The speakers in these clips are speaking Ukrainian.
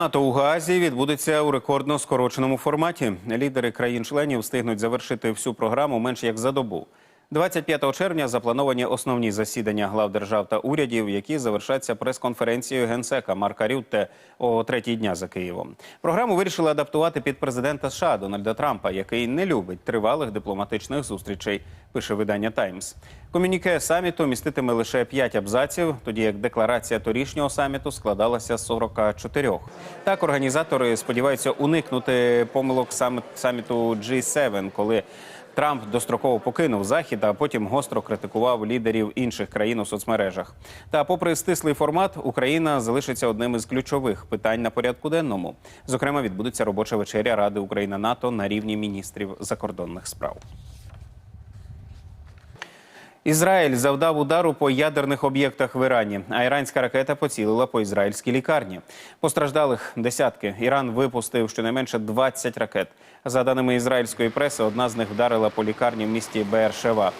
НАТО у Гаазі відбудеться у рекордно скороченому форматі. Лідери країн-членів встигнуть завершити всю програму менш як за добу. 25 червня заплановані основні засідання глав держав та урядів, які завершаться прес-конференцією генсека Марка Рютте о третій дня за Києвом. Програму вирішили адаптувати під президента США Дональда Трампа, який не любить тривалих дипломатичних зустрічей. Пише видання Таймс. Комюніке саміту міститиме лише 5 абзаців, тоді як декларація торішнього саміту складалася з 44. Так організатори сподіваються уникнути помилок саміт- саміту G7, коли Трамп достроково покинув захід, а потім гостро критикував лідерів інших країн у соцмережах. Та, попри стислий формат, Україна залишиться одним із ключових питань на порядку денному. Зокрема, відбудеться робоча вечеря Ради Україна НАТО на рівні міністрів закордонних справ. Ізраїль завдав удару по ядерних об'єктах в Ірані, а іранська ракета поцілила по ізраїльській лікарні. Постраждалих десятки. Іран випустив щонайменше 20 ракет. За даними ізраїльської преси, одна з них вдарила по лікарні в місті Беер-Шева.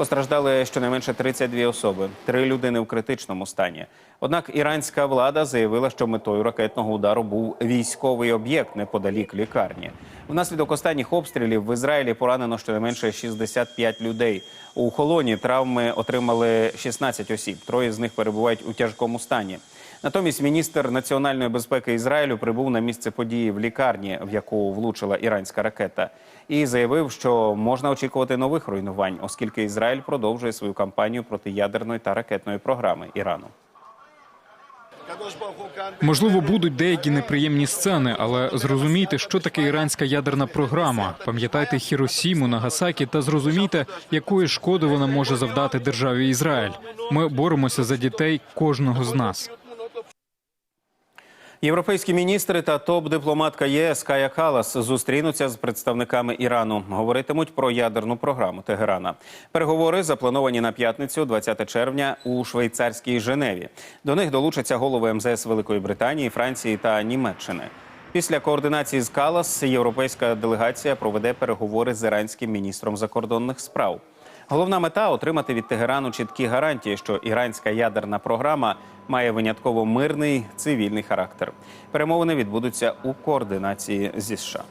Постраждали щонайменше 32 особи, три людини в критичному стані. Однак іранська влада заявила, що метою ракетного удару був військовий об'єкт неподалік лікарні. Внаслідок останніх обстрілів в Ізраїлі поранено щонайменше 65 людей. У холоні травми отримали 16 осіб. Троє з них перебувають у тяжкому стані. Натомість міністр національної безпеки Ізраїлю прибув на місце події в лікарні, в яку влучила іранська ракета, і заявив, що можна очікувати нових руйнувань, оскільки Ізраїль продовжує свою кампанію проти ядерної та ракетної програми Ірану. Можливо, будуть деякі неприємні сцени, але зрозумійте, що таке іранська ядерна програма. Пам'ятайте Хіросіму, Нагасакі та зрозумійте, якої шкоди вона може завдати державі Ізраїль. Ми боремося за дітей кожного з нас. Європейські міністри та топ-дипломатка ЄС Кая Калас зустрінуться з представниками Ірану. Говоритимуть про ядерну програму Тегерана. Переговори заплановані на п'ятницю, 20 червня, у швейцарській Женеві. До них долучаться голови МЗС Великої Британії, Франції та Німеччини. Після координації з Калас європейська делегація проведе переговори з іранським міністром закордонних справ. Головна мета отримати від Тегерану чіткі гарантії, що іранська ядерна програма має винятково мирний цивільний характер. Перемовини відбудуться у координації зі США.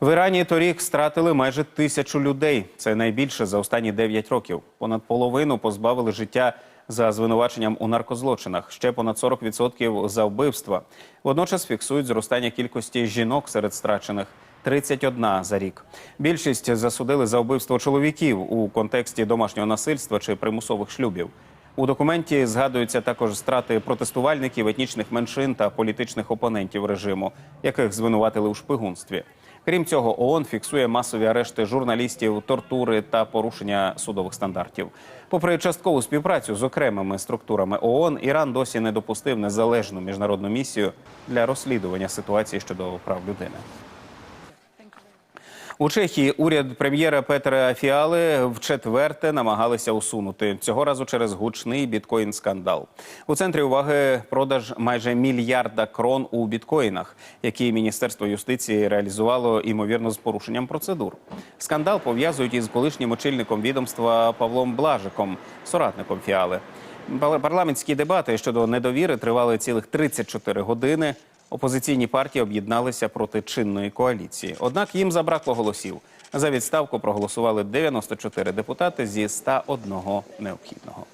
В Ірані торік стратили майже тисячу людей. Це найбільше за останні 9 років. Понад половину позбавили життя за звинуваченням у наркозлочинах. Ще понад 40% за вбивства. Водночас фіксують зростання кількості жінок серед страчених. 31 за рік. Більшість засудили за вбивство чоловіків у контексті домашнього насильства чи примусових шлюбів. У документі згадуються також страти протестувальників, етнічних меншин та політичних опонентів режиму, яких звинуватили у шпигунстві. Крім цього, ООН фіксує масові арешти журналістів, тортури та порушення судових стандартів. Попри часткову співпрацю з окремими структурами ООН, Іран досі не допустив незалежну міжнародну місію для розслідування ситуації щодо прав людини. У Чехії уряд прем'єра Петра Фіали вчетверте намагалися усунути цього разу через гучний біткоін-скандал. У центрі уваги продаж майже мільярда крон у біткоїнах, які міністерство юстиції реалізувало ймовірно з порушенням процедур. Скандал пов'язують із колишнім очільником відомства Павлом Блажиком, соратником Фіали. Парламентські дебати щодо недовіри тривали цілих 34 години. Опозиційні партії об'єдналися проти чинної коаліції. Однак їм забракло голосів. За відставку проголосували 94 депутати зі 101 необхідного.